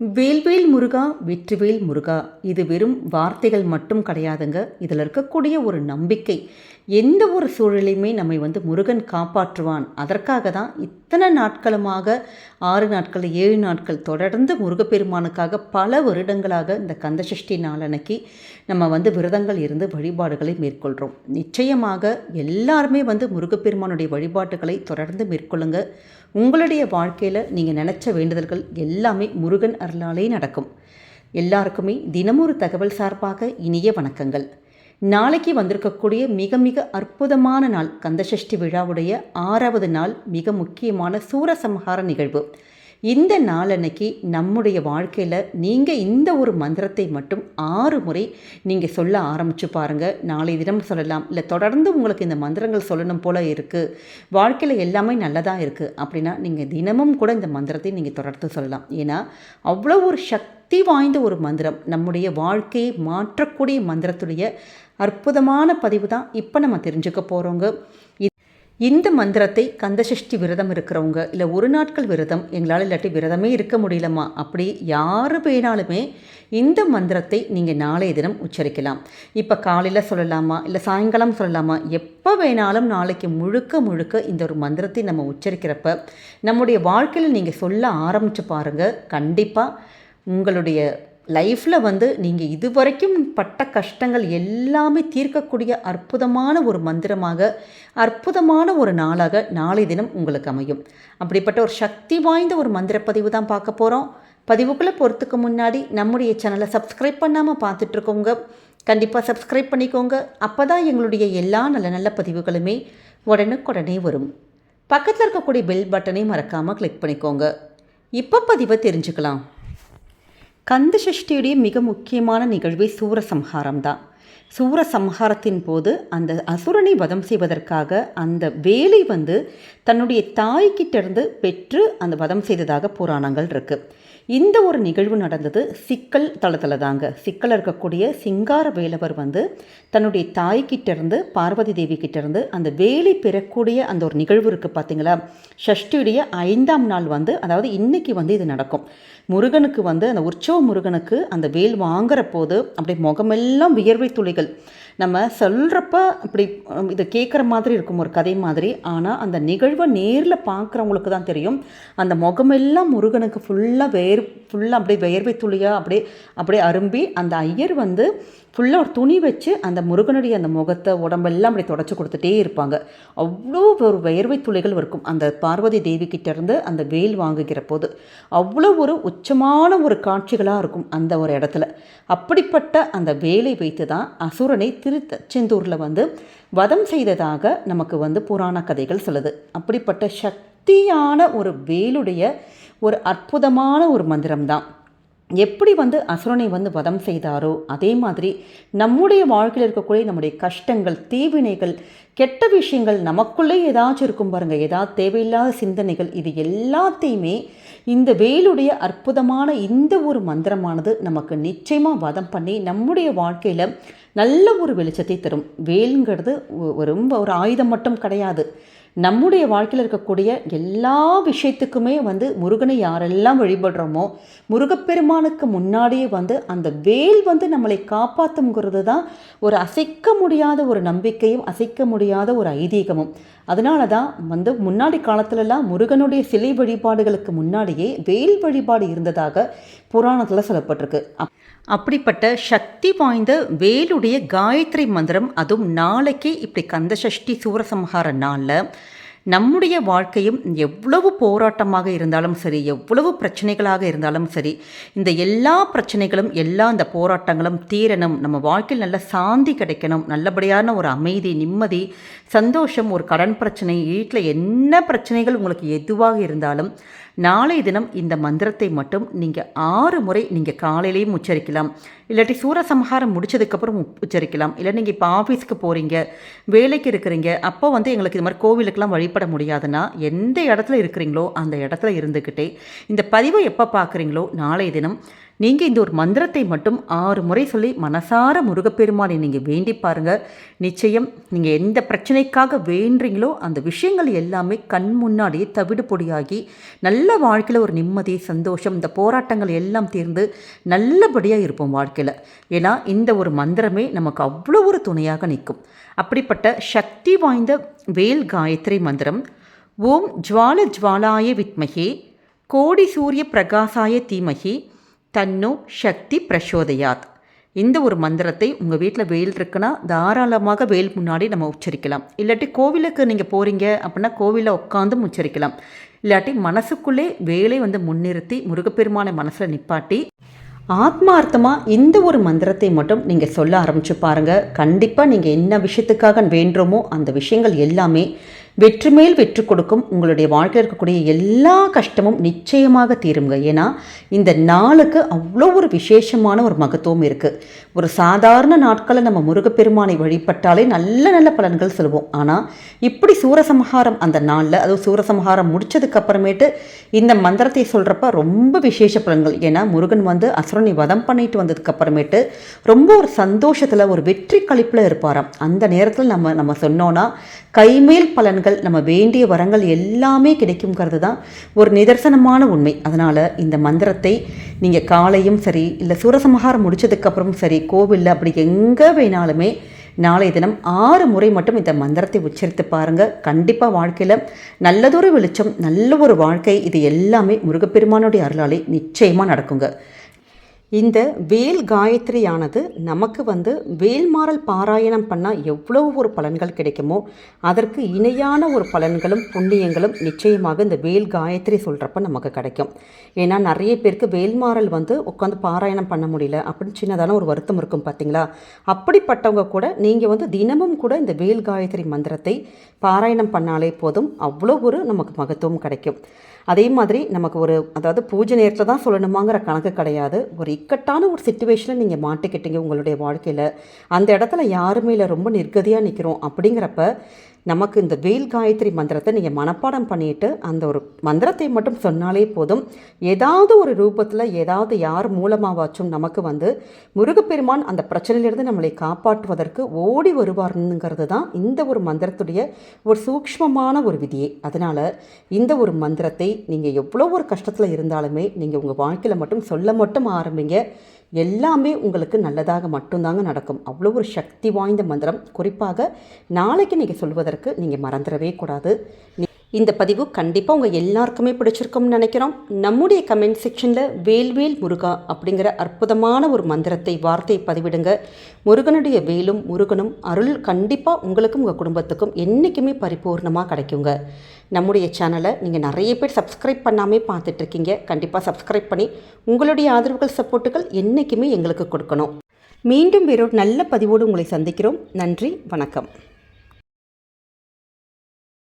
வேல்வேல் முருகா வெற்றிவேல் முருகா. இது வெறும் வார்த்தைகள் மட்டும் கிடையாதுங்க. இதில் இருக்கக்கூடிய ஒரு நம்பிக்கை எந்த ஒரு சூழலையுமே நம்மை வந்து முருகன் காப்பாற்றுவான். அதற்காக தான் இத்தனை நாட்களுமாக ஆறு நாட்கள் ஏழு நாட்கள் தொடர்ந்து முருகப்பெருமானுக்காக பல வருடங்களாக இந்த கந்தசஷ்டி நாளன்னைக்கு நம்ம வந்து விரதங்கள் இருந்து வழிபாடுகளை மேற்கொள்கிறோம். நிச்சயமாக எல்லாருமே வந்து முருகப்பெருமானுடைய வழிபாட்டுகளை தொடர்ந்து மேற்கொள்ளுங்கள் உங்களுடைய வாழ்க்கையில் நீங்கள் நினச்ச வேண்டுதல்கள் எல்லாமே முருகன் அருளாலே நடக்கும். எல்லாருக்குமே தினமொரு தகவல் சார்பாக இனிய வணக்கங்கள். நாளைக்கு வந்திருக்கக்கூடிய மிக மிக அற்புதமான நாள் கந்தசஷ்டி விழாவுடைய ஆறாவது நாள் மிக முக்கியமான சூரசம்ஹார நிகழ்வு. இந்த நாளன்னைக்கு நம்முடைய வாழ்க்கையில் நீங்கள் இந்த ஒரு மந்திரத்தை மட்டும் ஆறு முறை நீங்கள் சொல்ல ஆரம்பித்து பாருங்கள் நாளை தினம் சொல்லலாம். இல்லை தொடர்ந்து உங்களுக்கு இந்த மந்திரங்கள் சொல்லணும் போல் இருக்குது வாழ்க்கையில் எல்லாமே நல்லதாக இருக்குது அப்படின்னா நீங்கள் தினமும் கூட இந்த மந்திரத்தை நீங்கள் தொடர்ந்து சொல்லலாம். ஏன்னா அவ்வளோ ஒரு சக்தி வாய்ந்த ஒரு மந்திரம். நம்முடைய வாழ்க்கையை மாற்றக்கூடிய மந்திரத்துடைய அற்புதமான பதிவு தான் இப்போ நம்ம தெரிஞ்சுக்க போகிறோங்க இந்த மந்திரத்தை கந்தசஷ்டி விரதம் இருக்கிறவங்க இல்லை ஒரு நாட்கள் விரதம் எங்களால் இல்லாட்டி விரதமே இருக்க முடியலம்மா. அப்படி யார் வேணாலுமே இந்த மந்திரத்தை நீங்கள் நாளைய தினம் உச்சரிக்கலாம். இப்போ காலையில் சொல்லலாமா இல்லை சாயங்காலம் சொல்லலாமா? எப்போ வேணாலும் நாளைக்கு முழுக்க முழுக்க இந்த ஒரு மந்திரத்தை நம்ம உச்சரிக்கிறப்ப நம்முடைய வாழ்க்கையில் நீங்கள் சொல்ல ஆரம்பித்து பாருங்கள் கண்டிப்பாக உங்களுடைய லைஃப்பில் வந்து நீங்கள் இதுவரைக்கும் பட்ட கஷ்டங்கள் எல்லாமே தீர்க்கக்கூடிய அற்புதமான ஒரு மந்திரமாக அற்புதமான ஒரு நாளாக நாளை தினம் உங்களுக்கு அமையும். அப்படிப்பட்ட ஒரு சக்தி வாய்ந்த ஒரு மந்திர பதிவு தான் பார்க்க போகிறோம் பதிவுக்குள்ளே போகிறதுக்கு முன்னாடி நம்முடைய சேனலை சப்ஸ்கிரைப் பண்ணாமல் பார்த்துட்ருக்கோங்க கண்டிப்பாக சப்ஸ்கிரைப் பண்ணிக்கோங்க. அப்போ தான் எங்களுடைய எல்லா நல்ல நல்ல பதிவுகளுமே உடனுக்குடனே வரும். பக்கத்தில் இருக்கக்கூடிய பெல் பட்டனை மறக்காமல் கிளிக் பண்ணிக்கோங்க. இப்போ பதிவை தெரிஞ்சுக்கலாம். கந்த சஷ்டியுடைய மிக முக்கியமான நிகழ்வே சூரசம்ஹாரம் தான் சூரசம்ஹாரத்தின் போது அந்த அசுரனை வதம் செய்வதற்காக அந்த வேலை வந்து தன்னுடைய தாய்கிட்டிருந்து பெற்று அந்த வதம் செய்ததாக புராணங்கள் இருக்குது இந்த ஒரு நிகழ்வு நடந்தது சிக்கல் தளத்தில் தாங்க சிக்கல் இருக்கக்கூடிய சிங்கார வேலவர் வந்து தன்னுடைய தாய்கிட்டேருந்து பார்வதி தேவி கிட்டேருந்து அந்த வேலை பெறக்கூடிய அந்த ஒரு நிகழ்வு இருக்குது பார்த்தீங்களா ஷஷ்டியுடைய ஐந்தாம் நாள் வந்து அதாவது இன்னைக்கு வந்து இது நடக்கும். முருகனுக்கு வந்து அந்த உற்சவ முருகனுக்கு அந்த வேல் வாங்குற போது அப்படியே முகமெல்லாம் வியர்வை துளிகள். நம்ம சொல்கிறப்ப இப்படி இதை கேட்குற மாதிரி இருக்கும் ஒரு கதை மாதிரி. ஆனால் அந்த நிகழ்வை நேரில் பார்க்குறவங்களுக்கு தான் தெரியும். அந்த முகமெல்லாம் முருகனுக்கு ஃபுல்லாக வேர் ஃபுல்லாக அப்படியே வேர்வை துளியாக அப்படியே அப்படியே அரும்பி அந்த ஐயர் வந்து ஃபுல்லாக ஒரு துணி வச்சு அந்த முருகனுடைய அந்த முகத்தை உடம்பெல்லாம் அப்படி தொடச்சி கொடுத்துட்டே இருப்பாங்க. அவ்வளோ ஒரு வேர்வை துளிகள் இருக்கும். அந்த பார்வதி தேவி கிட்டேருந்து அந்த வேல் வாங்குகிற போது அவ்வளோ ஒரு உச்சமான ஒரு காட்சிகளாக இருக்கும் அந்த ஒரு இடத்துல. அப்படிப்பட்ட அந்த வேலை வைத்து தான் அசுரனை திருத்தச்செந்தூரில் வந்து வதம் செய்ததாக நமக்கு வந்து புராண கதைகள் சொல்லுது. அப்படிப்பட்ட சக்தியான ஒரு வேலுடைய ஒரு அற்புதமான ஒரு மந்திரம் தான் எப்படி வந்து அசுரனை வந்து வதம் செய்தாரோ அதே மாதிரி நம்முடைய வாழ்க்கையில் இருக்கக்கூடிய நம்முடைய கஷ்டங்கள் தீவினைகள் கெட்ட விஷயங்கள் நமக்குள்ளே ஏதாச்சும் இருக்கும் பாருங்கள் ஏதாவது தேவையில்லாத சிந்தனைகள் இது எல்லாத்தையுமே இந்த வேலுடைய அற்புதமான இந்த ஒரு மந்திரமானது நமக்கு நிச்சயமாக வதம் பண்ணி நம்முடைய வாழ்க்கையில் நல்ல ஒரு வெளிச்சத்தை தரும். வேலுங்கிறது ரொம்ப ஒரு ஆயுதம் மட்டும் கிடையாது. நம்முடைய வாழ்க்கையில் இருக்கக்கூடிய எல்லா விஷயத்துக்குமே வந்து முருகனை யாரெல்லாம் வழிபடுறோமோ முருகப்பெருமானுக்கு முன்னாடியே வந்து அந்த வேல் வந்து நம்மளை காப்பாற்றுங்கிறது தான் ஒரு அசைக்க முடியாத ஒரு நம்பிக்கையும் அசைக்க முடியாத ஒரு ஐதீகமும். அதனால தான் வந்து முன்னாடி காலத்துலலாம் முருகனுடைய சிலை வழிபாடுகளுக்கு முன்னாடியே வேல் வழிபாடு இருந்ததாக புராணத்தில் சொல்லப்பட்டிருக்கு. அப்படிப்பட்ட சக்தி வாய்ந்த வேலுடைய காயத்ரி மந்திரம் அதுவும் நாளைக்கு இப்படி கந்தசஷ்டி சூரசம்ஹார நாளில் நம்முடைய வாழ்க்கையும் எவ்வளவு போராட்டமாக இருந்தாலும் சரி எவ்வளவு பிரச்சனைகளாக இருந்தாலும் சரி இந்த எல்லா பிரச்சனைகளும் எல்லா இந்த போராட்டங்களும் தீரணும். நம்ம வாழ்க்கையில் நல்ல சாந்தி கிடைக்கணும். நல்லபடியான ஒரு அமைதி நிம்மதி சந்தோஷம் ஒரு கடன் பிரச்சனை வீட்டில் என்ன பிரச்சனைகள் உங்களுக்கு எதுவாக இருந்தாலும் நாளைய தினம் இந்த மந்திரத்தை மட்டும் நீங்கள் ஆறு முறை நீங்கள் காலையிலையும் உச்சரிக்கலாம். இல்லாட்டி சூரசம்ஹாரம் முடிச்சதுக்கப்புறம் உச்சரிக்கலாம். இல்லை நீங்கள் இப்போ ஆஃபீஸ்க்கு போகிறீங்க வேலைக்கு இருக்கிறீங்க அப்போ வந்து எங்களுக்கு இது மாதிரி கோவிலுக்கெல்லாம் வழிபட முடியாதுன்னா எந்த இடத்துல இருக்கிறீங்களோ அந்த இடத்துல இருந்துக்கிட்டே இந்த பதிவை எப்போ பார்க்குறீங்களோ நாளைய தினம் நீங்கள் இந்த ஒரு மந்திரத்தை மட்டும் ஆறு முறை சொல்லி மனசார முருகப்பெருமானை நீங்கள் வேண்டி பாருங்கள் நிச்சயம் நீங்கள் எந்த பிரச்சனைக்காக வேண்டுறீங்களோ அந்த விஷயங்கள் எல்லாமே கண் முன்னாடியே தவிடு பொடியாகி நல்ல வாழ்க்கையில் ஒரு நிம்மதி சந்தோஷம் இந்த போராட்டங்கள் எல்லாம் தீர்ந்து நல்லபடியாக இருப்போம் வாழ்க்கையில். ஏன்னா இந்த ஒரு மந்திரமே நமக்கு அவ்வளோ ஒரு துணையாக நிற்கும். அப்படிப்பட்ட சக்தி வாய்ந்த வேல் காயத்ரி மந்திரம் ஓம் ஜுவால ஜுவாலாய வித்மகே கோடி சூரிய பிரகாசாய தீமகி தன்னு சக்தி பிரசோதயாத். இந்த ஒரு மந்திரத்தை உங்கள் வீட்டில் வெயில் இருக்குன்னா தாராளமாக வெயில் முன்னாடி நம்ம உச்சரிக்கலாம். இல்லாட்டி கோவிலுக்கு நீங்கள் போகிறீங்க அப்படின்னா கோவிலில் உட்காந்தும் உச்சரிக்கலாம். இல்லாட்டி மனசுக்குள்ளே வேலை வந்து முன்னிறுத்தி முருகப்பெருமானை மனசில் நிப்பாட்டி ஆத்மார்த்தமாக இந்த ஒரு மந்திரத்தை மட்டும் நீங்கள் சொல்ல ஆரம்பித்து பாருங்கள் கண்டிப்பாக நீங்கள் என்ன விஷயத்துக்காக வேண்டுமோ அந்த விஷயங்கள் எல்லாமே வெற்றி மேல் வெற்றி கொடுக்கும் உங்களுடைய வாழ்க்கையில் இருக்கக்கூடிய எல்லா கஷ்டமும் நிச்சயமாக தீருங்க. ஏன்னா இந்த நாளுக்கு அவ்வளோ ஒரு விசேஷமான ஒரு மகத்துவம் இருக்குது ஒரு சாதாரண நாட்களில் நம்ம முருகப்பெருமானை வழிபட்டாலே நல்ல நல்ல பலன்கள் சொல்லுவோம் ஆனால் இப்படி சூரசம்ஹாரம் அந்த நாளில் அதுவும் சூரசம்ஹாரம் முடித்ததுக்கப்புறமேட்டு இந்த மந்திரத்தை சொல்கிறப்ப ரொம்ப விசேஷ பலன்கள். ஏன்னா முருகன் வந்து அசுரனை வதம் பண்ணிட்டு வந்ததுக்கப்புறமேட்டு ரொம்ப ஒரு சந்தோஷத்தில் ஒரு வெற்றி கழிப்பில் இருப்பாராம். அந்த நேரத்தில் நம்ம நம்ம சொன்னோன்னா கைமேல் பலன்கள் நம்ம வேண்டிய வரங்கள் எல்லாமே கிடைக்குங்கிறது தான் ஒரு நிதர்சனமான உண்மை. அதனால் இந்த மந்திரத்தை நீங்கள் காலையும் சரி இல்லை சூரசமகாரம் முடிச்சதுக்கப்புறமும் சரி கோவிலில் அப்படி எங்கே வேணாலுமே நாளைய தினம் ஆறு முறை மட்டும் இந்த மந்திரத்தை உச்சரித்து பாருங்கள் கண்டிப்பாக வாழ்க்கையில் நல்லதொரு வெளிச்சம் நல்ல ஒரு வாழ்க்கை இது எல்லாமே முருகப்பெருமானுடைய அருளாலே நிச்சயமாக நடக்குங்க. இந்த வேல் காயத்ரியானது நமக்கு வந்து வேல்மாறல் பாராயணம் பண்ணால் எவ்வளோ ஒரு பலன்கள் கிடைக்குமோ அதற்கு இணையான ஒரு பலன்களும் புண்ணியங்களும் நிச்சயமாக இந்த வேல் காயத்ரி சொல்கிறப்ப நமக்கு கிடைக்கும். ஏன்னா நிறைய பேருக்கு வேல்மாறல் வந்து உட்காந்து பாராயணம் பண்ண முடியல அப்படின்னு சின்னதான ஒரு வருத்தம் இருக்கும் பார்த்தீங்களா அப்படிப்பட்டவங்க கூட நீங்கள் வந்து தினமும் கூட இந்த வேல் காயத்ரி மந்திரத்தை பாராயணம் பண்ணாலே போதும் அவ்வளோ ஒரு நமக்கு மகத்துவம் கிடைக்கும். அதே மாதிரி நமக்கு ஒரு அதாவது பூஜை நேரத்தில் தான் சொல்லணுமாங்கிற கணக்கு கிடையாது. ஒரு இக்கட்டான ஒரு சுச்சுவேஷனில் நீங்கள் மாட்டிக்கிட்டீங்க உங்களுடைய வாழ்க்கையில். அந்த இடத்துல யாருமே இல்லை ரொம்ப நிர்கதியாக நிற்கிறோம் அப்படிங்கிறப்ப நமக்கு இந்த வெயில் காயத்ரி மந்திரத்தை நீங்கள் மனப்பாடம் பண்ணிட்டு அந்த ஒரு மந்திரத்தை மட்டும் சொன்னாலே போதும். ஏதாவது ஒரு ரூபத்தில் ஏதாவது யார் மூலமாவாச்சும் நமக்கு வந்து முருகப்பெருமான் அந்த பிரச்சனையிலிருந்து நம்மளை காப்பாற்றுவதற்கு ஓடி வருவாருங்கிறது தான் இந்த ஒரு மந்திரத்துடைய ஒரு சூக்ஷ்மமான ஒரு விதியே. அதனால் இந்த ஒரு மந்திரத்தை நீங்கள் எவ்வளோ ஒரு கஷ்டத்தில் இருந்தாலுமே நீங்கள் உங்கள் வாழ்க்கையில் மட்டும் சொல்ல மட்டும் ஆரம்பிங்க. எல்லாமே உங்களுக்கு நல்லதாக மட்டும்தாங்க நடக்கும். அவ்வளோ ஒரு சக்தி வாய்ந்த மந்திரம். குறிப்பாக நாளைக்கு நீங்கள் சொல்வதற்கு நீங்கள் மறந்துடவே கூடாது. இந்த பதிவு கண்டிப்பாக உங்கள் எல்லாருக்குமே பிடிச்சிருக்கும்னு நினைக்கிறோம். நம்முடைய கமெண்ட் செக்ஷனில் வேல்வேல் முருகா அப்படிங்கிற அற்புதமான ஒரு மந்திரத்தை வார்த்தையை பதிவிடுங்க. முருகனுடைய வேலும் முருகனும் அருள் கண்டிப்பாக உங்களுக்கும் உங்கள் குடும்பத்துக்கும் என்றைக்குமே பரிபூர்ணமாக கிடைக்குங்க. நம்முடைய சேனலை நீங்கள் நிறைய பேர் சப்ஸ்கிரைப் பண்ணாமே பார்த்துட்ருக்கீங்க. கண்டிப்பாக சப்ஸ்கிரைப் பண்ணி உங்களுடைய ஆதரவுகள் சப்போர்ட்டுகள் என்றைக்குமே எங்களுக்கு கொடுக்கணும். மீண்டும் வேறொரு நல்ல பதிவோடு உங்களை சந்திக்கிறோம். நன்றி வணக்கம்.